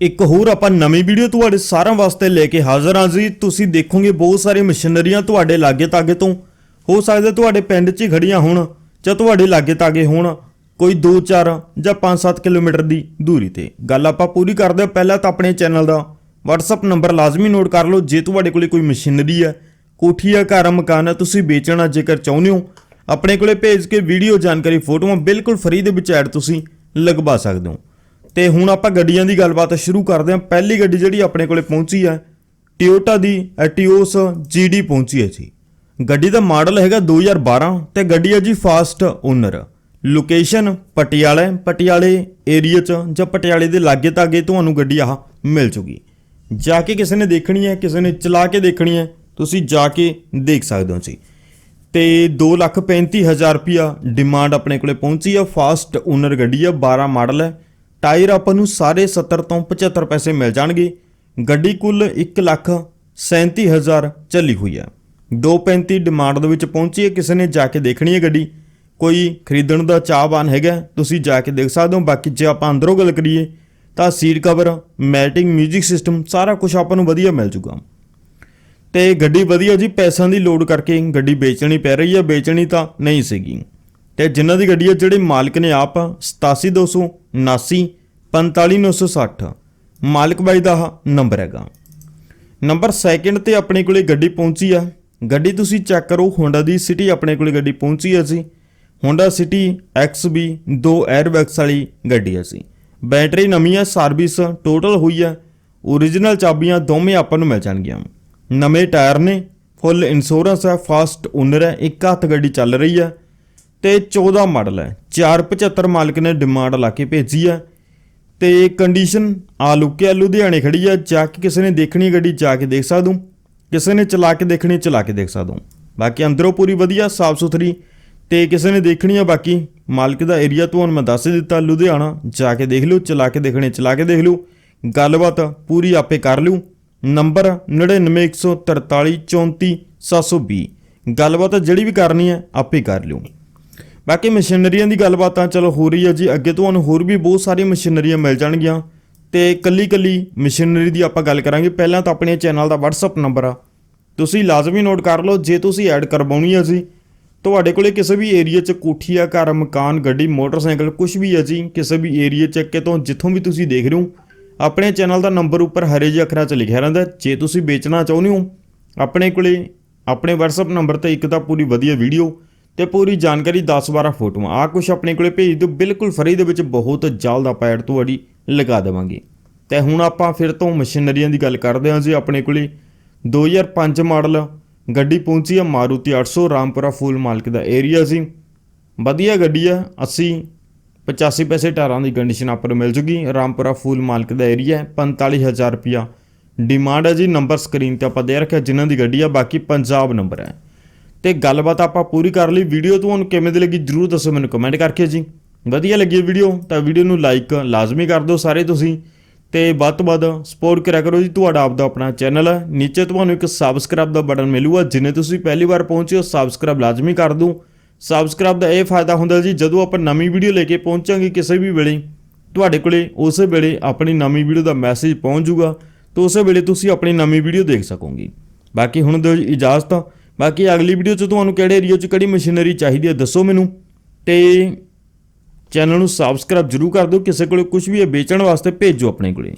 ਇੱਕ ਹੋਰ ਆਪਾਂ ਨਵੀਂ ਵੀਡੀਓ ਤੁਹਾਡੇ ਸਾਰਿਆਂ ਵਾਸਤੇ ਲੈ ਕੇ ਹਾਜ਼ਰ ਹਾਂ ਜੀ। ਤੁਸੀਂ ਦੇਖੋਗੇ ਬਹੁਤ ਸਾਰੇ ਮਸ਼ੀਨਰੀਆਂ ਤੁਹਾਡੇ ਲਾਗੇ ਤਾਗੇ ਤੋਂ। ਹੋ ਸਕਦਾ ਤੁਹਾਡੇ ਪਿੰਡ 'ਚ ਹੀ ਖੜੀਆਂ ਹੋਣ ਜਾਂ ਤੁਹਾਡੇ ਲਾਗੇ ਤਾਗੇ ਹੋਣ ਕੋਈ 2-4 ਜਾਂ 5-7 ਕਿਲੋਮੀਟਰ ਦੀ ਦੂਰੀ ਤੇ। ਗੱਲ ਆਪਾਂ ਪੂਰੀ ਕਰਦੇ ਹਾਂ। ਪਹਿਲਾਂ ਤਾਂ ਆਪਣੇ ਚੈਨਲ ਦਾ WhatsApp ਨੰਬਰ ਲਾਜ਼ਮੀ ਨੋਟ ਕਰ ਲਓ। ਜੇ ਤੁਹਾਡੇ ਕੋਲੇ ਕੋਈ ਮਸ਼ੀਨਰੀ ਹੈ, ਕੋਠੀ ਹੈ, ਘਰ, ਮਕਾਨ ਹੈ, ਤੁਸੀਂ ਵੇਚਣਾ ਜੇਕਰ ਚਾਹੁੰਦੇ ਹੋ, ਆਪਣੇ ਕੋਲੇ ਭੇਜ ਕੇ ਵੀਡੀਓ ਜਾਣਕਾਰੀ ਫੋਟੋਆਂ ਬਿਲਕੁਲ ਫ੍ਰੀ ਦੇ ਵਿੱਚ ਐਡ ਤੁਸੀਂ ਲਗਵਾ ਸਕਦੇ ਹੋ। ਤੇ ਹੁਣ ਆਪਾਂ ਗੱਡੀਆਂ ਦੀ ਗੱਲਬਾਤ ਸ਼ੁਰੂ ਕਰਦੇ ਹਾਂ। ਪਹਿਲੀ ਗੱਡੀ ਜਿਹੜੀ ਆਪਣੇ ਕੋਲੇ ਪਹੁੰਚੀ ਹੈ ਟਿਓਟਾ ਦੀ ਐਟੀਓਸ ਜੀਡੀ ਪਹੁੰਚੀ ਹੈ ਜੀ। ਗੱਡੀ ਦਾ ਮਾਡਲ ਹੈਗਾ 2012 ਤੇ ਗੱਡੀ ਹੈ ਜੀ ਫਾਸਟ ਓਨਰ ਲੋਕੇਸ਼ਨ ਪਟਿਆਲਾ, ਪਟਿਆਲੇ ਏਰੀਆ ਚ ਜਾਂ ਪਟਿਆਲੇ ਦੇ ਲਾਗੇ ਤਾਗੇ ਤੁਹਾਨੂੰ ਗੱਡੀ ਆਹ ਮਿਲ ਜੂਗੀ। ਜਾ ਕੇ ਕਿਸੇ ਨੇ ਦੇਖਣੀ ਹੈ, ਕਿਸੇ ਨੇ ਚਲਾ ਕੇ ਦੇਖਣੀ ਹੈ, ਤੁਸੀਂ ਜਾ ਕੇ ਦੇਖ ਸਕਦੇ ਹੋ ਜੀ। ਤੇ 235000 ਰੁਪਿਆ ਡਿਮਾਂਡ ਆਪਣੇ ਕੋਲੇ ਪਹੁੰਚੀ ਆ ਫਾਸਟ ਓਨਰ ਗੱਡੀ ਆ 12 ਮਾਡਲ ਹੈ। ਟਾਇਰ ਆਪਾਂ ਨੂੰ ਸਾਰੇ 70 ਤੋਂ 75 ਪੈਸੇ ਮਿਲ ਜਾਣਗੇ। ਗੱਡੀ ਕੁੱਲ 137000 ਚੱਲੀ ਹੋਈ ਹੈ। 235 ਡਿਮਾਂਡ ਦੇ ਵਿੱਚ ਪਹੁੰਚੀ ਹੈ। ਕਿਸੇ ਨੇ ਜਾ ਕੇ ਦੇਖਣੀ ਹੈ ਗੱਡੀ। ਕੋਈ ਖਰੀਦਣ ਦਾ ਚਾਹਵਾਨ ਹੈਗਾ, ਤੁਸੀਂ ਜਾ ਕੇ ਦੇਖ ਸਕਦੇ ਹੋ। ਬਾਕੀ ਜੇ ਆਪਾਂ ਅੰਦਰੋਂ ਗੱਲ ਕਰੀਏ, ਤਾਂ ਸੀਟ ਕਵਰ ਮੈਟਿੰਗ 뮤직 ਸਿਸਟਮ, ਸਾਰਾ ਕੁਝ ਆਪਾਂ ਨੂੰ ਵਧੀਆ ਮਿਲ ਜੂਗਾ। ਤੇ ਗੱਡੀ ਵਧੀਆ ਜੀ, ਪੈਸਿਆਂ ਦੀ ਲੋਡ ਕਰਕੇ ਗੱਡੀ ਵੇਚਣੀ ਪੈ ਰਹੀ ਹੈ। ਵੇਚਣੀ ਤਾਂ ਨਹੀਂ ਸੀਗੀ। ਤੇ ਜਿਨ੍ਹਾਂ ਦੀ ਗੱਡੀ ਹੈ ਜਿਹੜੇ ਮਾਲਕ ਨੇ ਆਪ 87279 45960 ਮਾਲਕ ਬਾਈ ਦਾ ਨੰਬਰ ਹੈਗਾ। ਨੰਬਰ ਸੈਕਿੰਡ ਤੇ ਆਪਣੇ ਕੋਲੇ ਗੱਡੀ ਪਹੁੰਚੀ ਆ। ਗੱਡੀ ਤੁਸੀਂ ਚੈੱਕ ਕਰੋ ਹੋਂਡਾ ਦੀ ਸਿਟੀ ਆਪਣੇ ਕੋਲੇ ਗੱਡੀ ਪਹੁੰਚੀ ਆ ਜੀ। ਹੋਂਡਾ ਸਿਟੀ XB 2 에ਅਰਬੈਗਸ ਵਾਲੀ ਗੱਡੀ ਆ ਜੀ। ਬੈਟਰੀ ਨਵੀਂ ਆ ਸਰਵਿਸ ਟੋਟਲ ਹੋਈ ਆ। Origignal ਚਾਬੀਆਂ ਦੋਵੇਂ ਆਪਾਂ ਨੂੰ ਮਿਲ ਜਾਣਗੀਆਂ। ਨਵੇਂ ਟਾਇਰ ਨੇ ਫੁੱਲ ਇੰਸ਼ੋਰੈਂਸ ਹੈ ਫਾਸਟ ਓਨਰ ਹੈ ਇੱਕ ਹੱਥ ਗੱਡੀ ਚੱਲ ਰਹੀ ਹੈ ਤੇ 14 ਮਾਡਲ ਹੈ। 475 ਮਾਲਕ ਨੇ ਡਿਮਾਂਡ ਲਾ ਕੇ ਭੇਜੀ ਹੈ ਤੇ ਕੰਡੀਸ਼ਨ ਆ ਲੁਕਿਆ ਲੁਧਿਆਣੇ ਖੜੀ ਹੈ ਜਾ ਕੇ ਕਿਸੇ ਨੇ ਦੇਖਣੀ ਗੱਡੀ, ਜਾ ਕੇ ਦੇਖ ਸਕਦੋ। ਕਿਸੇ ਨੇ ਚਲਾ ਕੇ ਦੇਖਣੀ, ਚਲਾ ਕੇ ਦੇਖ ਸਕਦੋ। ਬਾਕੀ ਅੰਦਰੋਂ ਪੂਰੀ ਵਧੀਆ, ਸਾਫ਼ ਸੁਥਰੀ ਤੇ ਕਿਸੇ ਨੇ ਦੇਖਣੀ ਆ ਬਾਕੀ। ਮਾਲਕ ਦਾ ਏਰੀਆ ਤੁਹਾਨੂੰ ਮੈਂ ਦੱਸ ਹੀ ਦਿੱਤਾ, ਲੁਧਿਆਣਾ। ਜਾ ਕੇ ਦੇਖ ਲਿਓ ਚਲਾ ਕੇ ਦੇਖਣੇ, ਚਲਾ ਕੇ ਦੇਖ ਲਿਓ ਗੱਲਬਾਤ ਪੂਰੀ ਆਪੇ ਕਰ ਲਿਓ ਨੰਬਰ 9914434720 ਗੱਲਬਾਤ ਜਿਹੜੀ ਵੀ ਕਰਨੀ ਹੈ ਆਪੇ ਕਰ ਲਿਓ ਬਾਕੀ ਮਸ਼ੀਨਰੀਆਂ ਦੀ ਗੱਲਬਾਤ ਤਾਂ ਚਲੋ ਹੋ ਰਹੀ ਹੈ ਜੀ, ਅੱਗੇ ਤੁਹਾਨੂੰ ਹੋਰ ਵੀ ਬਹੁਤ ਸਾਰੀਆਂ ਮਸ਼ੀਨਰੀਆਂ ਮਿਲ ਜਾਣਗੀਆਂ। ਤੇ ਕੱਲੀ ਕੱਲੀ ਮਸ਼ੀਨਰੀ ਦੀ ਆਪਾਂ ਗੱਲ ਕਰਾਂਗੇ। ਪਹਿਲਾਂ ਤਾਂ ਆਪਣੇ ਚੈਨਲ ਦਾ WhatsApp ਨੰਬਰ ਆ। ਤੁਸੀਂ ਲਾਜ਼ਮੀ ਨੋਟ ਕਰ ਲਓ, ਜੇ ਤੁਸੀਂ ਐਡ ਕਰਵਾਉਣੀ ਹੈ ਜੀ। ਤੁਹਾਡੇ ਕੋਲੇ ਕਿਸੇ ਵੀ ਏਰੀਆ 'ਚ ਕੋਠੀ ਆ ਘਰ, ਮਕਾਨ, ਗੱਡੀ, ਮੋਟਰਸਾਈਕਲ ਕੁਝ ਵੀ ਹੈ ਜੀ, ਕਿਸੇ ਵੀ ਏਰੀਆ 'ਚ ਕਿਤੋਂ ਜਿੱਥੋਂ ਵੀ ਤੁਸੀਂ ਦੇਖ ਰਹੇ ਹੋ, ਆਪਣੇ ਚੈਨਲ ਦਾ ਨੰਬਰ ਉੱਪਰ ਹਰੇ ਜਿਹੇ ਅੱਖਰਾਂ 'ਚ ਲਿਖਿਆ ਰਹਿੰਦਾ ਜੇ ਤੁਸੀਂ ਵੇਚਣਾ ਚਾਹੁੰਦੇ ਹੋ, ਆਪਣੇ ਕੋਲੇ, ਆਪਣੇ WhatsApp ਨੰਬਰ ਤੇ ਇੱਕ ਤਾਂ ਪੂਰੀ ਵਧੀਆ ਵੀਡੀਓ ਤੇ ਪੂਰੀ ਜਾਣਕਾਰੀ 10-12 ਫੋਟੋਆਂ। ਆ ਕੁਝ ਆਪਣੇ ਕੋਲੇ ਭੇਜ ਦਿਓ। ਬਿਲਕੁਲ ਫਰੀ ਦੇ ਵਿੱਚ ਬਹੁਤ ਜਲਦ ਆਪਾਂ ਐਡ ਤੁਹਾਡੀ ਲਗਾ ਦੇਵਾਂਗੇ। ਤੇ ਹੁਣ ਆਪਾਂ ਫਿਰ ਤੋਂ ਮਸ਼ੀਨਰੀਆਂ ਦੀ ਗੱਲ ਕਰਦੇ ਹਾਂ ਜੀ ਆਪਣੇ ਕੋਲੇ। 2005 ਮਾਡਲ, ਗੱਡੀ ਪਹੁੰਚੀ ਆ ਮਾਰੂਤੀ 800 ਰਾਮਪੁਰਾ ਫੂਲ ਮਾਲਕ ਦਾ ਏਰੀਆ ਸੀ। ਵਧੀਆ ਗੱਡੀ ਆ 80 85 ਪੈਸੇ ਟਾਰਾਂ ਦੀ ਕੰਡੀਸ਼ਨ ਆਪਾਂ ਨੂੰ ਮਿਲ ਜੂਗੀ। ਰਾਮਪੁਰਾ ਫੂਲ ਮਾਲਕ ਦਾ ਏਰੀਆ ਹੈ 45000 ਰੁਪਿਆ ਡਿਮਾਂਡ ਹੈ ਜੀ ਨੰਬਰ ਸਕਰੀਨ ਤੇ ਆਪਾਂ ਦੇ ਰੱਖਿਆ ਜਿਨ੍ਹਾਂ ਦੀ ਗੱਡੀ ਆ, ਬਾਕੀ ਪੰਜਾਬ ਨੰਬਰ ਹੈ। ਤੇ ਗੱਲਬਾਤ ਆਪਾਂ ਪੂਰੀ ਕਰ ਲਈ। ਵੀਡੀਓ ਤੁਹਾਨੂੰ ਕਿਵੇਂ ਦੀ ਲੱਗੀ ਜਰੂਰ ਦੱਸੋ ਮੈਨੂੰ ਕਮੈਂਟ ਕਰਕੇ ਜੀ। ਵਧੀਆ ਲੱਗੀ ਵੀਡੀਓ, ਤਾਂ ਵੀਡੀਓ ਨੂੰ ਲਾਈਕ ਲਾਜ਼ਮੀ ਕਰ ਦਿਓ ਸਾਰੇ ਤੁਸੀਂ। ਤੇ ਵੱਧ ਤੋਂ ਵੱਧ ਸਪੋਰਟ ਕਰਿਆ ਕਰੋ ਜੀ ਤੁਹਾਡਾ ਆਪਦਾ ਆਪਣਾ ਚੈਨਲ ਹੈ ਨੀਚੇ ਤੁਹਾਨੂੰ ਇੱਕ ਸਬਸਕ੍ਰਾਈਬ ਦਾ ਬਟਨ ਮਿਲੂਗਾ, ਜਿੰਨੇ ਤੁਸੀਂ ਪਹਿਲੀ ਵਾਰ ਪਹੁੰਚੇ ਹੋ ਸਬਸਕ੍ਰਾਈਬ ਲਾਜ਼ਮੀ ਕਰ ਦਿਓ। ਸਬਸਕ੍ਰਾਈਬ ਦਾ ਇਹ ਫਾਇਦਾ ਹੁੰਦਾ ਜੀ, ਜਦੋਂ ਆਪਾਂ ਨਵੀਂ ਵੀਡੀਓ ਲੈ ਕੇ ਪਹੁੰਚਾਂਗੇ ਕਿਸੇ ਵੀ ਵੇਲੇ, ਤੁਹਾਡੇ ਕੋਲੇ ਉਸੇ ਵੇਲੇ ਆਪਣੀ ਨਵੀਂ ਵੀਡੀਓ ਦਾ ਮੈਸੇਜ ਪਹੁੰਚ ਜਾਊਗਾ, ਤਾਂ ਉਸੇ ਵੇਲੇ ਤੁਸੀਂ ਆਪਣੀ ਨਵੀਂ ਵੀਡੀਓ ਦੇਖ ਸਕੋਗੇ। ਬਾਕੀ ਹੁਣ ਦਿਓ ਜੀ ਇਜਾਜ਼ਤ। ਬਾਕੀ ਅਗਲੀ ਵੀਡੀਓ 'ਚ ਤੁਹਾਨੂੰ ਕਿਹੜੇ ਏਰੀਆ 'ਚ ਕਿਹੜੀ ਮਸ਼ੀਨਰੀ ਚਾਹੀਦੀ ਹੈ ਦੱਸੋ ਮੈਨੂੰ। ਤੇ ਚੈਨਲ ਨੂੰ ਸਬਸਕ੍ਰਾਈਬ ਜਰੂਰ ਕਰ ਦਿਓ, ਕਿਸੇ ਕੋਲੇ ਕੁਝ ਵੀ ਹੈ ਵੇਚਣ ਵਾਸਤੇ ਭੇਜੋ ਆਪਣੇ ਕੋਲੇ।